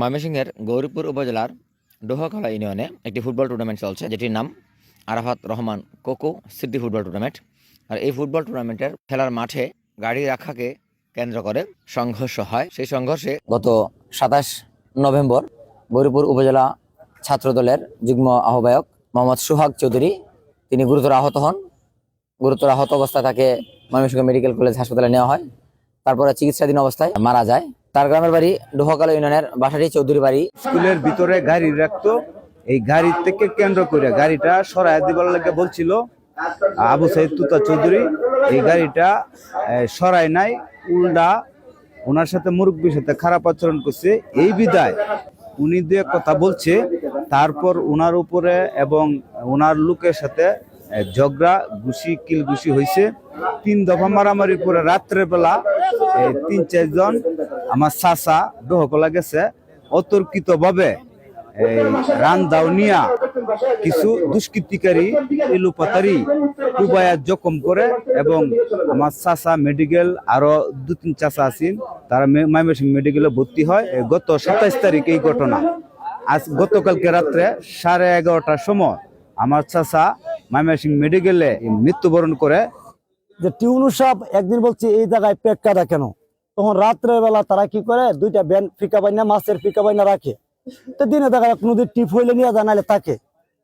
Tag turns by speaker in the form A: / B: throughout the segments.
A: ময়মনসিংহের গৌরীপুর উপজেলার ডোহাকলা ইউনিয়নে একটি ফুটবল টুর্নামেন্ট চলছে, যেটির নাম আরাফাত রহমান কোকো স্মৃতি ফুটবল টুর্নামেন্ট আর এই ফুটবল টুর্নামেন্টের খেলার মাঠে গাড়ি রাখাকে কেন্দ্র করে সংঘর্ষ হয়। সেই সংঘর্ষে গত সাতাশ নভেম্বর গৌরীপুর উপজেলা ছাত্রদলের যুগ্ম আহ্বায়ক মোহাম্মদ সুহাগ চৌধুরী তিনি গুরুতর আহত হন। গুরুতর আহত অবস্থায় তাকে ময়মনসিংহ মেডিকেল কলেজ হাসপাতালে নেওয়া হয়। তারপরে চিকিৎসাধীন অবস্থায় মারা যায়। তার গ্রামের বাড়ি ডোহাকালা ইউনিয়নের বাসাটি চৌধুরী বাড়ি।
B: স্কুলের ভিতরে গাড়ি রাখতো। এই গাড়ি থেকে কেন্দ্র করে গাড়িটা সরাই দিবার লাগে বলছিল আবু সাইদ তুতা চৌধুরী। এই গাড়িটা সরাই নাই, উল্টা ওনার সাথে মুরব্বীর সাথে খারাপ আচরণ করছে। এই বিদায় উনি দিয়ে কথা বলছে, তারপর ওনার উপরে এবং ওনার লোকের সাথে ঝগড়া, ঘুষি কিল ঘুষি হয়েছে তিন দফা মারামারির পরে রাত্রেবেলা তিন চারজন আমার চাচা ডহকলা গেছে অতর্কিত ভাবে এই রান্দাও নিয়া কিছু দুষ্কৃতিকারী এলুপাতারি কুবায়া জখম করে এবং আমার চাচা মেডিকেল আরও দু তিন চাচা আছেন, তারা মাইমেসিং মেডিকেলে ভর্তি হয়। গত সাতাইশ তারিখ এই ঘটনা। আজ গতকালকে রাত্রে সাড়ে এগারোটার সময় আমার চাচা মাইমেসিং মেডিকেলে মৃত্যুবরণ করে।
C: যে টিউনু সাহেব একদিন বলছি, এই জায়গায় পেক্কাটা কেন? তখন রাত্রের বেলা তারা কি করে? দুইটা ব্যান ফিকা বাইনা মাছের ফিকা বাইনা রাখে। তো দিনে দেখা যায় নদীর টিপ হইলে নিয়ে জানালে তাকে।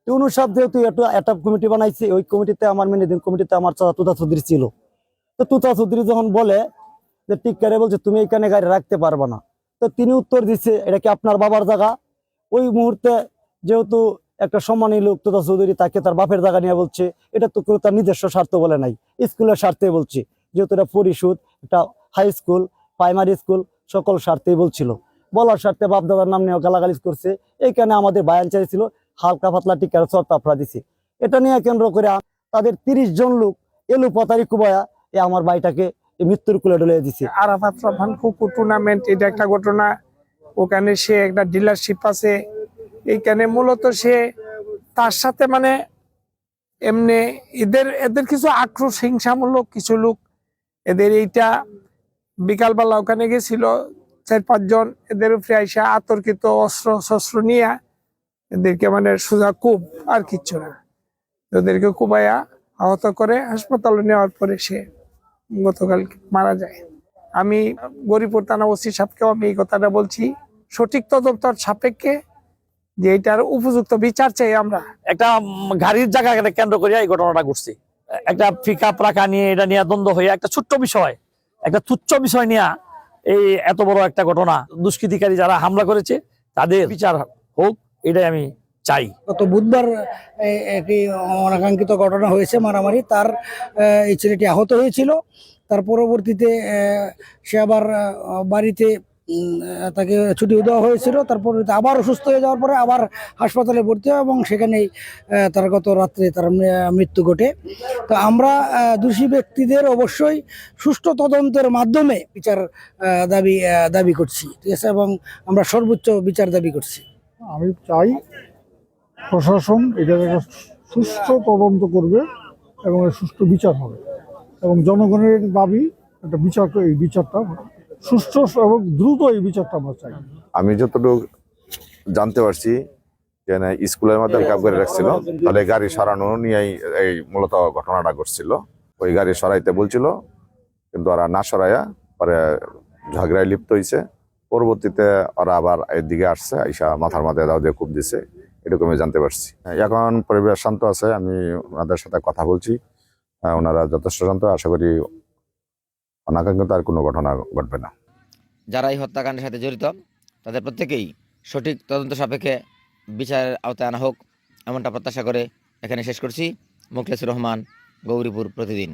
C: টিউনু যেহেতু একটু একটা কমিটি বানাইছে। ওই কমিটিতে আমার মেনে দিন কমিটিতে আমার চাচা তুতা চৌধুরী ছিল। তো তুতা চৌধুরী যখন বলে যে টিকারে বলছে, তুমি এখানে গাড়ি রাখতে পারবে না। তো তিনি উত্তর দিচ্ছে এটা কি আপনার বাবার জায়গা? ওই মুহূর্তে যেহেতু একটা সম্মানী লোক তুতা চৌধুরী তাকে তার বাপের জায়গা নিয়ে বলছে, এটা তো তার নিজস্ব স্বার্থ বলে নাই। স্কুলের স্বার্থে বলছি, যেহেতু এটা পরিশোধ, একটা হাই স্কুল প্রাইমারি স্কুল সকল স্বার্থেই বলছিল। বলার স্বার্থে বাপদাদার নাম নিয়ে গালাগালি করছে। এইখানে আমাদের বায়ান চাইছিল হালকা পাতলা টিকার চর্তা আপরা দিছে। এটা নিয়ে কেন্দ্র করে তাদের তিরিশ জন লোক এলু পতারি কুবায়া এ আমার বাড়িটাকে মৃত্যুর কুলে ডলে দিছে।
D: আরাফাত রহমান কুকুর টুর্নামেন্ট এটা একটা ঘটনা। ওখানে সে একটা ডিলারশিপ আছে। এইখানে মূলত সে তার সাথে মানে এমনি এদের এদের কিছু আক্রোশ, হিংসামূলক কিছু লোক। এদের এইটা বিকালবেলা ওখানে গেছিল, চার পাঁচজন এদের উপরে আইসা আতর্কিত অস্ত্র শস্ত্র নিয়ে এদেরকে মানে সোজা কুব আর কিচ্ছু না। ওদেরকে কুবাইয়া আহত করে হাসপাতালে নেওয়ার পরে সে গতকাল মারা যায়। আমি গরিপুর থানা ওসি সাহেবকেও আমি এই কথাটা বলছি, সঠিক তদন্তর সাপেক্ষে যে এটার উপযুক্ত বিচার চাই আমরা।
E: একটা গাড়ির জায়গাকে কেন্দ্র করিয়া এই ঘটনাটা ঘটছে। একটা পিক আপ রাখা নিয়ে, এটা নিয়ে দ্বন্দ্ব হয়ে একটা ছোট্ট বিষয়। একটা তুচ্ছ বিষয় নিয়ে এই এত বড় একটা ঘটনা, দুষ্কৃতিকারী যারা হামলা করেছে, তাদের বিচার হোক, এটাই আমি চাই।
F: গত বুধবার একটি অনাকাঙ্ক্ষিত ঘটনা হয়েছে মারামারি, তার এই ছেলেটি আহত হয়েছিল। তার পরবর্তীতে সে আবার বাড়িতে তাকে ছুটি দেওয়া হয়েছিল। তারপর আবার অসুস্থ হয়ে যাওয়ার পরে আবার হাসপাতালে ভর্তি হয় এবং সেখানেই তার গত রাত্রে তার মৃত্যু ঘটে। তো আমরা দোষী ব্যক্তিদের অবশ্যই সুষ্ঠু তদন্তের মাধ্যমে বিচার দাবি দাবি করছি, ঠিক আছে? এবং আমরা সর্বোচ্চ বিচার দাবি করছি।
G: আমি চাই প্রশাসন এটার একটা তদন্ত করবে এবং সুষ্ঠু বিচার হবে। এবং জনগণের দাবি, একটা বিচার, এই বিচারটা সুষ্ঠু এবং দ্রুত এই বিচারটা আমরা চাই।
H: আমি যতটুকু জানতে পারছি যে স্কুলের মধ্যে কাপ করে রাখছিল, তাহলে গাড়ি সরানো নিয়েই এই মূলত ঘটনাটা ঘটছিল। ওই গাড়ি সরাইতে বলছিল, কিন্তু ওরা না সরাইয়া পরে ঝগড়ায় লিপ্ত হয়েছে পরবর্তীতে ওরা আবার এদিকে আসছে, আইসা মাথার মাথায় দাও দিয়ে খুব দিছে। এরকমই জানতে পারছি। এখন পরিবেশ শান্ত আছে, আমি ওনাদের সাথে কথা বলছি। ওনারা যথেষ্ট শান্ত, আশা করি অনাকাঙ্ক্ষিত আর কোনো ঘটনা ঘটবে না।
A: যারা এই হত্যাকাণ্ডের সাথে জড়িত, তাদের প্রত্যেকেই সঠিক তদন্ত সাপেক্ষে বিচারের আওতায় আনা হোক, এমনটা প্রত্যাশা করে এখানে শেষ করছি। মুখলেসুর রহমান, গৌরীপুর প্রতিদিন।